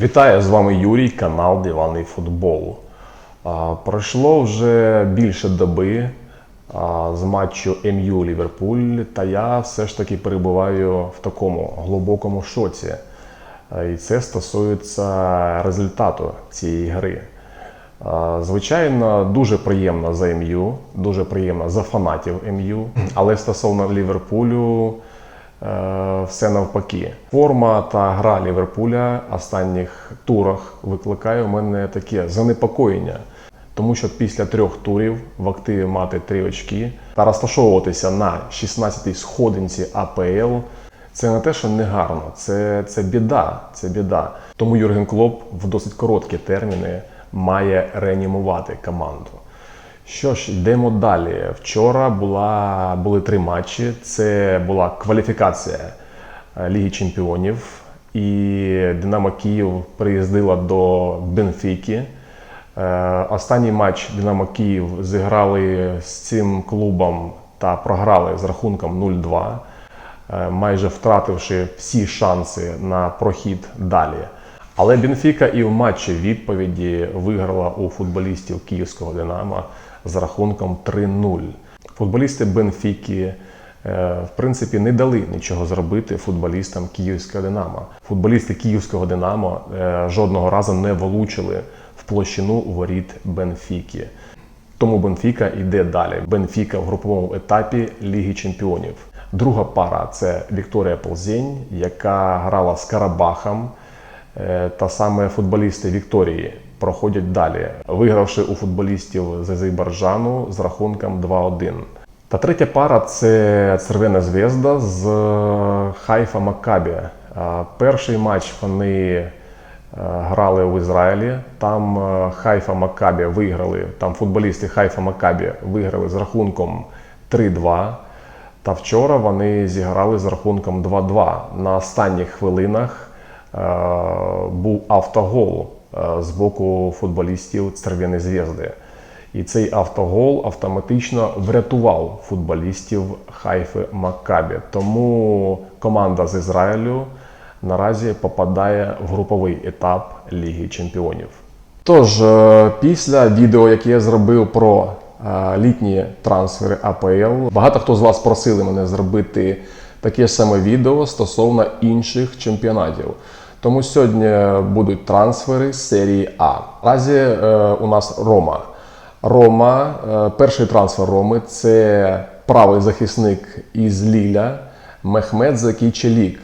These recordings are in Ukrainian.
Вітаю з вами Юрій, канал Диваний Футбол. А, Пройшло вже більше доби з матчу МЮ Ліверпуль, та я все ж таки перебуваю в такому глибокому шоці. І це стосується результату цієї гри. Звичайно, дуже приємно за МЮ, дуже приємно за фанатів МЮ, але стосовно Ліверпулю. Е, все навпаки. Форма та гра Ліверпуля останніх турах викликає у мене таке занепокоєння. Тому що після трьох турів в активі мати три очки та розташовуватися на 16-й сходинці АПЛ це не те, що не гарно, це, це біда. Це біда. Тому Юрген Клоп в досить короткі терміни має реанімувати команду. Що ж, йдемо далі. Вчора була, були три матчі. Це була кваліфікація е, Ліги Чемпіонів. І Динамо Київ приїздила до Бенфіки. Е, Останній матч Динамо Київ зіграли з цим клубом та програли з рахунком 0-2, е, майже втративши всі шанси на прохід далі. Але Бенфіка і в матчі відповіді виграла у футболістів київського Динамо з рахунком 3-0. Футболісти Бенфіки, е, в принципі, не дали нічого зробити футболістам київського Динамо. Футболісти київського Динамо е, жодного разу не влучили в площину воріт Бенфіки. Тому Бенфіка йде далі. Бенфіка в груповому етапі Ліги Чемпіонів. Друга пара це Вікторія Ползень, яка грала з Карабахом. Е, Та саме футболісти Вікторії проходять далі, вигравши у футболістів з Азербайджану з рахунком 2-1. Та третя пара це Червона Звезда з Хайфа Маккабі. Перший матч вони е, грали в Ізраїлі. Там е, Хайфа Маккабі виграли. Там футболісти Хайфа Маккабі виграли з рахунком 3-2. Та вчора вони зіграли з рахунком 2-2. На останніх хвилинах е, був автогол е, з боку футболістів Червоної Звезди. І цей автогол автоматично врятував футболістів Хайфи Маккабі. Тому команда з Ізраїлю наразі попадає в груповий етап Ліги Чемпіонів. Тож, е, після відео, яке я зробив про е, літні трансфери АПЛ, багато хто з вас просили мене зробити таке саме відео стосовно інших чемпіонатів. Тому сьогодні будуть трансфери з серії А. Наразі е, у нас Рома. Рома, е, перший трансфер Роми це правий захисник із Ліля Мехмед Закічелік,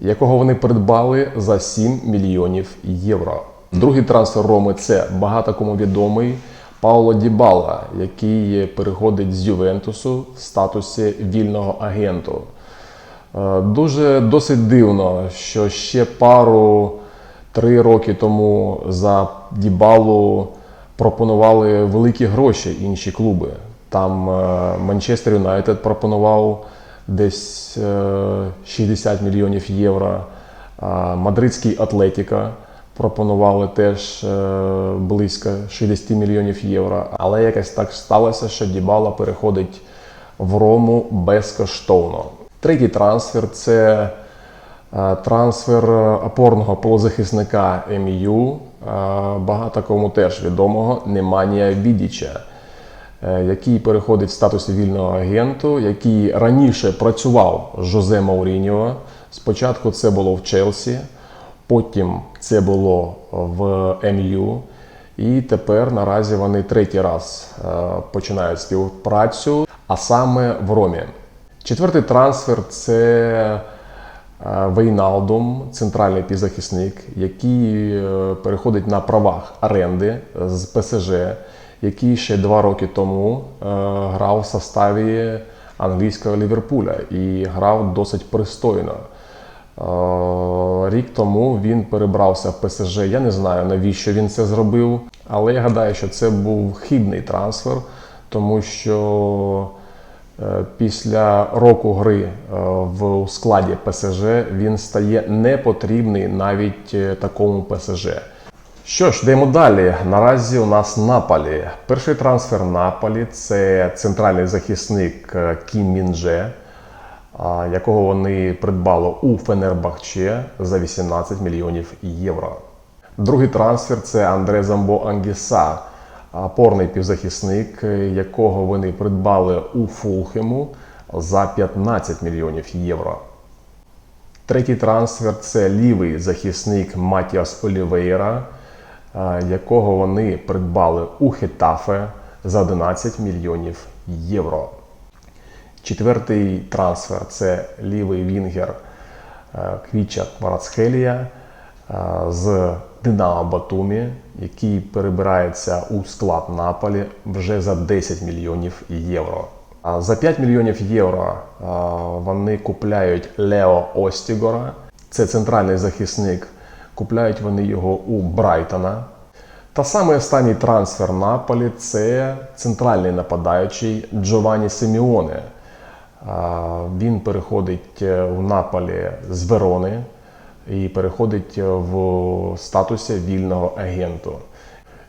якого вони придбали за 7 мільйонів євро. Другий трансфер Роми це багато кому відомий Пауло Дібала, який переходить з Ювентусу в статусі вільного агенту. Е, Дуже досить дивно, що ще пару три роки тому за Дібалу пропонували великі гроші інші клуби. Там е, Манчестер Юнайтед пропонував десь е, 60 мільйонів євро. Мадридський Атлетіка пропонували теж е, близько 60 мільйонів євро. Але якось так сталося, що Дібала переходить в Рому безкоштовно. Третій трансфер це е, трансфер опорного полузахисника МЮ, е, багато кому теж відомого Неманія Відіча, е, який переходить в статусі вільного агенту, який раніше працював з Жозе Мауріньо. Спочатку це було в Челсі, потім це було в МЮ. І тепер наразі вони третій раз починають співпрацю, а саме в Ромі. Четвертий трансфер це е, Вейналдум, центральний півзахисник, який е, переходить на правах оренди з ПСЖ, який ще два роки тому е, грав в составі англійського Ліверпуля і грав досить пристойно. Рік тому він перебрався в ПСЖ. Я не знаю, навіщо він це зробив, але я гадаю, що це був хибний трансфер, тому що після року гри е, в складі ПСЖ він стає непотрібний навіть е, такому ПСЖ. Що ж, йдемо далі. Наразі у нас Наполі. Перший трансфер Наполі це центральний захисник е, Кім Міндже, а, якого вони придбали у Фенербахче за 18 мільйонів євро. Другий трансфер це Андре Замбо Ангіса, опорний півзахисник, якого вони придбали у Фулхему за 15 мільйонів євро. Третій трансфер це лівий захисник Матіас Олівейра, е, якого вони придбали у Хетафе за 11 мільйонів євро. Четвертий трансфер це лівий вінгер е, Квіча Кварацхелія е, з Динамо Батумі, який перебирається у склад Наполі вже за 10 мільйонів євро. За 5 мільйонів євро вони купляють Лео Остігора. Це центральний захисник. Купляють вони його у Брайтона. Та саме останній трансфер Наполі це центральний нападаючий Джованні Симіоне. Він переходить е, в Наполі з Верони і переходить в статусі вільного агенту.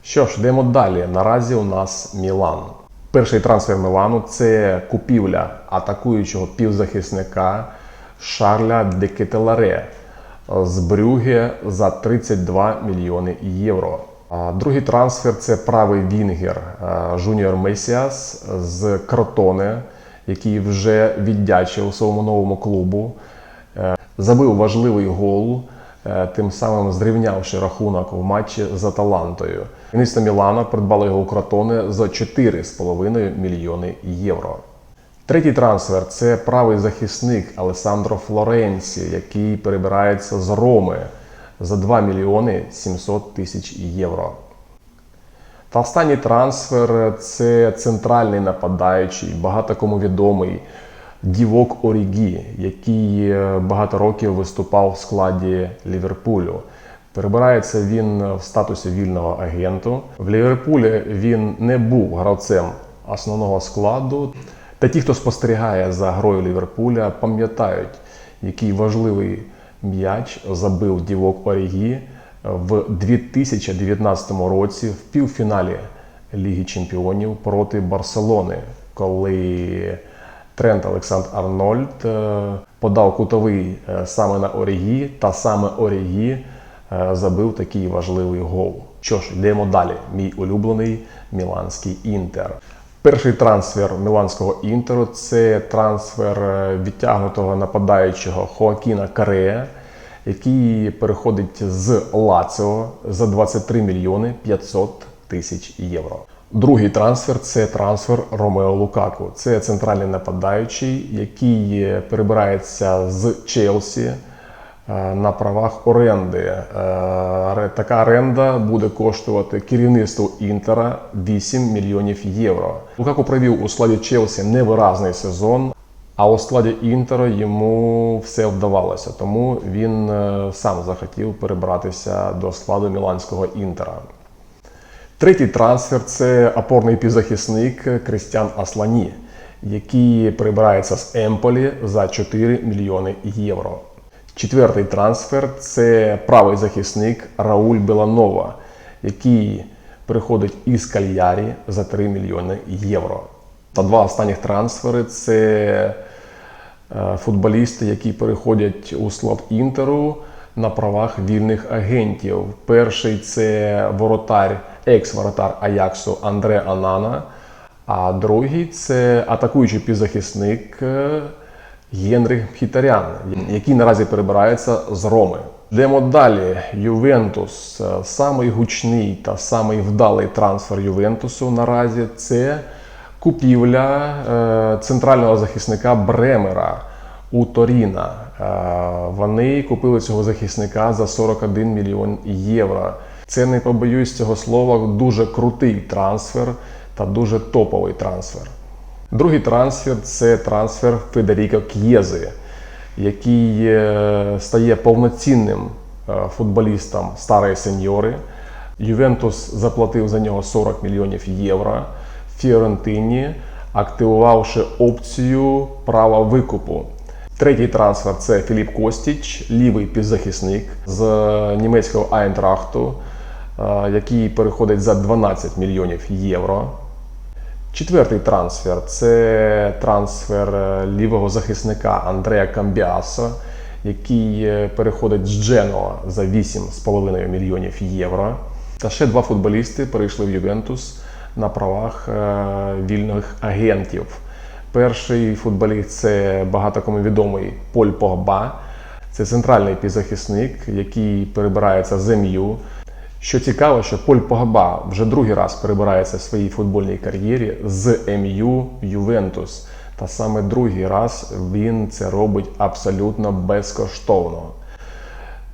Що ж, йдемо далі. Наразі у нас Мілан. Перший трансфер Мілану це купівля атакуючого півзахисника Шарля Декетеларе з Брюге за 32 мільйони євро. Другий трансфер це правий вінгер е, Жуніор Месіас з Кротоне, який вже віддячив своєму новому клубу. Забив важливий гол, е, тим самим зрівнявши рахунок в матчі з Аталантою. Місто Мілана придбало його у Кротоне за 4,5 мільйони євро. Третій трансфер це правий захисник Алесандро Флоренсі, який перебирається з Роми за 2 мільйони 700 тисяч євро. Та останній трансфер це центральний нападаючий, багато кому відомий Дівок Орігі, який е, багато років виступав в складі Ліверпулю. Перебирається він в статусі вільного агенту. В Ліверпулі він не був гравцем основного складу. Та ті, хто спостерігає за грою Ліверпуля, пам'ятають, який важливий м'яч забив Дівок Орігі в 2019 році в півфіналі Ліги Чемпіонів проти Барселони, коли Трент Олександр Арнольд е, подав кутовий е, саме на Орігі, та саме Орігі е, забив такий важливий гол. Що ж, йдемо далі. Мій улюблений міланський інтер. Перший трансфер міланського інтеру це трансфер відтягнутого нападаючого Хоакіна Карея, який переходить з Лаціо за 23 мільйони 500 тисяч євро. Другий трансфер це трансфер Ромео Лукаку. Це центральний нападаючий, який перебирається з Челсі е, на правах оренди. Е, Така оренда буде коштувати керівництву Інтера 8 мільйонів євро. Лукаку провів у складі Челсі невиразний сезон, а у складі Інтера йому все вдавалося, тому він е, сам захотів перебратися до складу міланського інтера. Третій трансфер це опорний півзахисник Кристіан Аслані, який прибирається з Емполі за 4 мільйони євро. Четвертий трансфер це правий захисник Рауль Беланова, який приходить із Кальярі за 3 мільйони євро. Та два останніх трансфери це е, футболісти, які переходять у склад Інтеру на правах вільних агентів. Перший це воротар, екс-воротар Аяксу Андре Анана, а другий це атакуючий півзахисник е, Хітарян, який наразі перебирається з Роми. Йдемо далі. Ювентус. Е, Самий гучний та самий вдалий трансфер Ювентусу наразі це купівля е, центрального захисника Бремера у Торіна. Вони купили цього захисника за 41 мільйон євро. Це не побоюсь цього слова, дуже крутий трансфер та дуже топовий трансфер. Другий трансфер це трансфер Федеріко К'єзи, який е, стає повноцінним е, футболістом старої сеньори. Ювентус заплатив за нього 40 мільйонів євро. Фіорентині, активувавши опцію права викупу. Третій трансфер це Філіп Костіч, лівий півзахисник з німецького Айнтрахту, е, який переходить за 12 мільйонів євро. Четвертий трансфер це трансфер е, лівого захисника Андрея Камбіасо, який е, переходить з Дженоа за 8,5 мільйонів євро. Та ще два футболісти перейшли в Ювентус на правах е, вільних агентів. Перший футболіст це багато кому відомий Поль Погба. Це центральний півзахисник, який перебирається з МЮ. Що цікаво, що Поль Погба вже другий раз перебирається в своїй футбольній кар'єрі з МЮ Ювентус. Та саме другий раз він це робить абсолютно безкоштовно.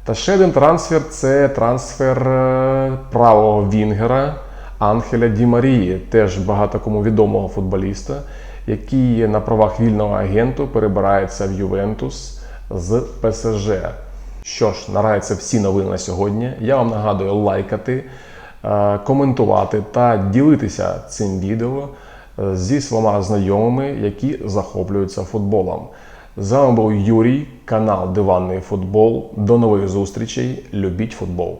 Та ще один трансфер це трансфер е, правого Вінгера Анхеля Ді Марії, теж багато кому відомого футболіста, який на правах вільного агенту перебирається в Ювентус з ПСЖ. Що ж, це всі новини на сьогодні. Я вам нагадую лайкати, е, коментувати та ділитися цим відео е, зі своїми знайомими, які захоплюються футболом. З вами був Юрій, канал Диванний футбол. До нових зустрічей. Любіть футбол!